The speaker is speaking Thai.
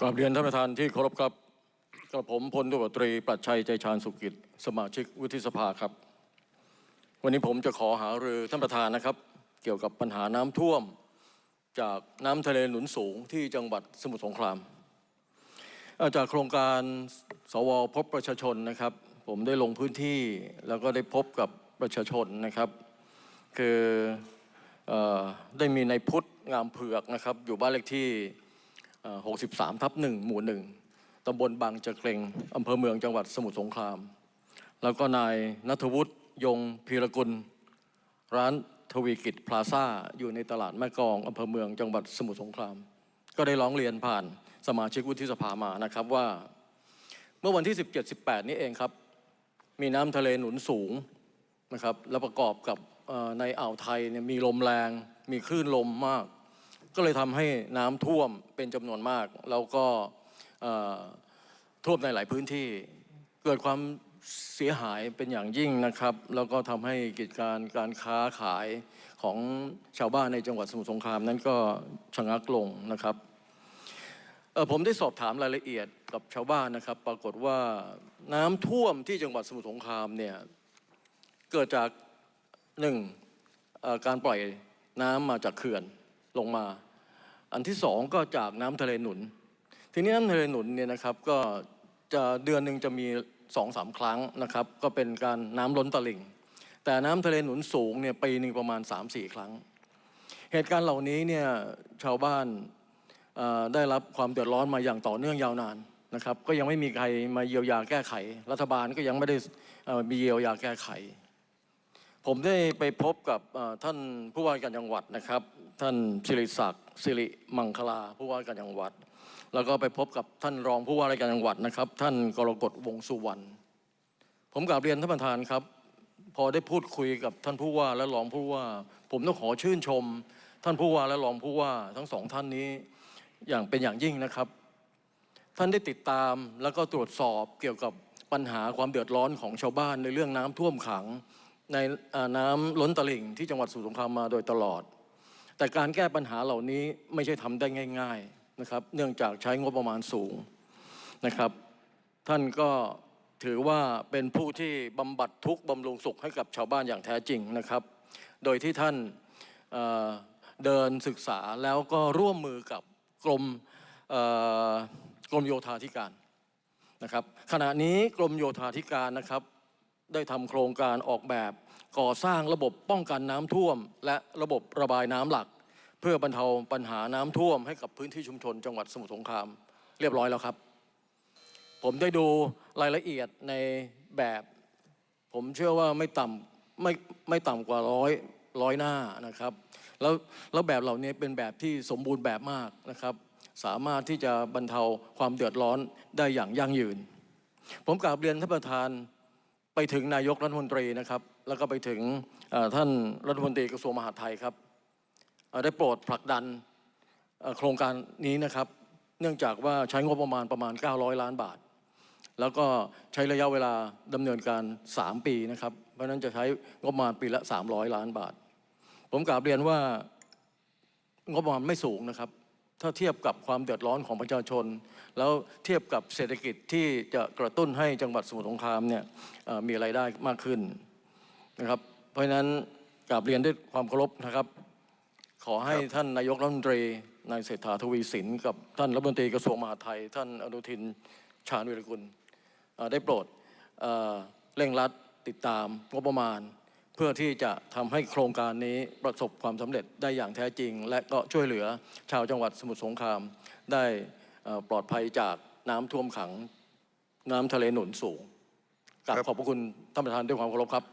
กราบเรียนท่านประธานที่เคารพครับกระผมพลตำรวจตรีปรัชชัยใจชาญสุกิจ สมาชิกวุฒิสภาครับ วันนี้ผมจะขอหารือท่านประธานนะครับ เกี่ยวกับปัญหาน้ำท่วม จากน้ำทะเลหนุนสูงที่จังหวัดสมุทรสงครามอ่อจากโครงการสวพบประชาชนนะครับ ผมได้ลงพื้นที่แล้วก็ได้พบกับประชาชนนะครับ คือออได้มีในายพุทธงามเผือกนะครับ อยู่บ้านเลขที่ 63ทับ1หมู่ 1ตำบลบางจะเกรงอำเภอเมืองจังหวัดสมุทรสงคราม แล้วก็นายนัทวุฒิยงพีรกุล ร้านทวีกิจพลาซ่าอยู่ในตลาดแม่กองอำเภอเมืองจังหวัดสมุทรสงคราม ก็ได้ร้องเรียนผ่านสมาชิกวุฒิสภามานะครับว่า เมื่อวันที่ 17-18 นี้เองครับ มีน้ำทะเลหนุนสูงนะครับแล้วประกอบกับในอ่าวไทยเนี่ยมีลมแรง มีคลื่นลมมาก ก็เลยทำให้น้ำท่วมเป็นจำนวนมาก แล้วก็ท่วมในหลายพื้นที่เกิดความเสียหายเป็นอย่างยิ่งนะครับ แล้วก็ทำให้กิจการการค้าขายของชาวบ้านในจังหวัดสมุทรสงครามนั้นก็ชะงักลงนะครับผมได้สอบถามรายละเอียดกับชาวบ้านนะครับ ปรากฏว่าน้ำท่วมที่จังหวัดสมุทรสงครามเนี่ยเกิดจากหนึ่งการปล่อยน้ำมาจากเขื่อนลงมา อันที่สองก็จากน้ำทะเลหนุน ทีนี้น้ำทะเลหนุนเนี่ยนะครับก็จะเดือนหนึ่งจะมีสองสามครั้งนะครับก็เป็นการน้ำล้นตลิ่ง แต่น้ำทะเลหนุนสูงเนี่ยปีหนึ่งประมาณ 3-4 ครั้ง เหตุการณ์เหล่านี้เนี่ยชาวบ้านได้รับความเดือดร้อนมาอย่างต่อเนื่องยาวนานนะครับก็ยังไม่มีใครมาเยียวยาแก้ไข รัฐบาลก็ยังไม่ได้มีเยียวยาแก้ไข ผมได้ไปพบกับท่านผู้ว่าการจังหวัดนะครับ ท่านสิริศักดิ์สิริมังคลาผู้ว่าการจังหวัด แล้วก็ไปพบกับท่านรองผู้ว่าราชการจังหวัดนะครับ ท่านกรกฎวงสุวรรณผมกราบเรียนท่านประธานครับ พอได้พูดคุยกับท่านผู้ว่าและรองผู้ว่า ผมต้องขอชื่นชม ท่านผู้ว่าและรองผู้ว่าทั้งสองท่านนี้อย่างเป็นอย่างยิ่งนะครับ ท่านได้ติดตามแล้วก็ตรวจสอบเกี่ยวกับปัญหาความเดือดร้อนของชาวบ้านในเรื่องน้ำท่วมขัง ในน้ำล้นตลิ่งที่จังหวัดสมุทรสงครามมาโดยตลอด แต่การแก้ปัญหาเหล่านี้ไม่ใช่ทำได้ง่าย ๆนะครับ เนื่องจากใช้งบประมาณสูงนะครับ ท่านก็ถือว่าเป็นผู้ที่บำบัดทุกข์บำรุงสุขให้กับชาวบ้านอย่างแท้จริงนะครับ โดยที่ท่านเเดินศึกษาแล้วก็ร่วมมือกับกรมกรมโยธาธิการนะครับ ขณะนี้กรมโยธาธิการนะครับ ได้ทำโครงการออกแบบก่อสร้างระบบป้องกันน้ำท่วม และระบบระบายน้ำหลัก เพื่อบรรเทาปัญหาน้ำท่วมให้กับพื้นที่ชุมชนจังหวัดสมุทรสงคราม เรียบร้อยแล้วครับ ผมได้ดูรายละเอียดในแบบ ผมเชื่อว่าไม่ต่ำไม่ไม่ต่ำกว่าร้อยร้อยหน้านะครับ แล้วแล้วแบบเหล่านี้เป็นแบบที่สมบูรณ์แบบมากนะครับ สามารถที่จะบรรเทาความเดือดร้อนได้อย่างยั่งยืน ผมกราบเรียนท่านประธาน ไปถึงนายกรัฐมนตรีนะครับ แล้วก็ไปถึงท่านรัฐมนตรีกระทรวงมหาดไทยครับได้โปรดผลักดันโครงการนี้นะครับ เนื่องจากว่าใช้งบประมาณประมาณ 900 ล้านบาท แล้วก็ใช้ระยะเวลาดำเนินการ 3 ปีนะครับ เพราะฉะนั้นจะใช้งบประมาณปีละ 300 ล้านบาท ผมกราบเรียนว่างบประมาณไม่สูงนะครับ ถ้าเทียบกับความเดือดร้อนของประชาชน แล้วเทียบกับเศรษฐกิจที่จะกระตุ้นให้จังหวัดสมุทรสงครามเนี่ยเอ่อมีรายได้มากขึ้นนะครับ เพราะฉะนั้นกราบเรียนด้วยความเคารพนะครับ ขอให้ท่านนายกรัฐมนตรีนายเศรษฐาทวีสินกับท่านรัฐมนตรีกระทรวงมหาดไทย ท่านอนุทินชาญวิรกุลเอ่อได้โปรดเอ่อเร่งรัดติดตามงบประมาณ เพื่อที่จะทำให้โครงการนี้ประสบความสำเร็จได้อย่างแท้จริง และก็ช่วยเหลือชาวจังหวัดสมุทรสงคราม ได้เอ่อปลอดภัยจากน้ำท่วมขังน้ำทะเลหนุนสูงกราบครับขอบพระคุณท่านประธานด้วยความเคารพครับ